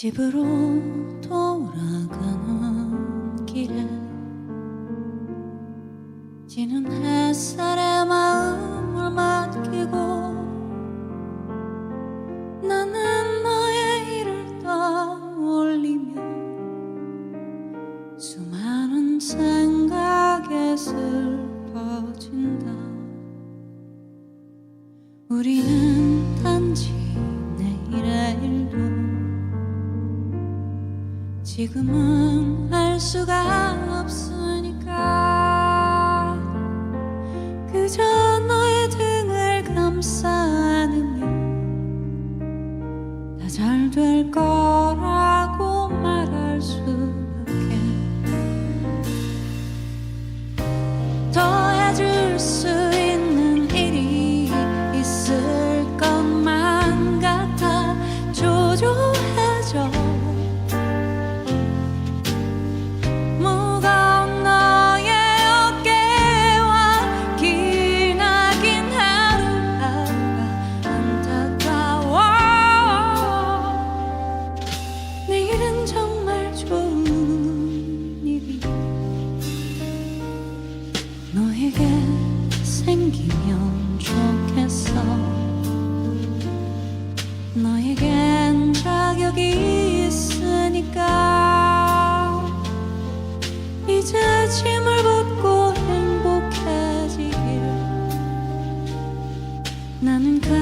집으로 돌아가는 길에 지는 햇살에 마음을 맡기고 지금은 알 수가 없으니까. 그저 너의 등을 감싸 안으면 다잘 될 거라고 말할 수밖에. 더 해줄 수 나는 간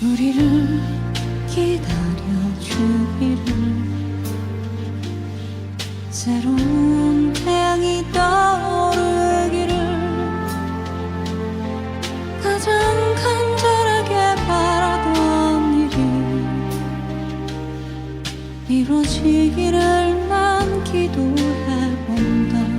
우리를 기다려주기를. 새로운 태 양이 떠오르기를 가장 간절하게 바라던 일이 이루어지기를 난 기도해본다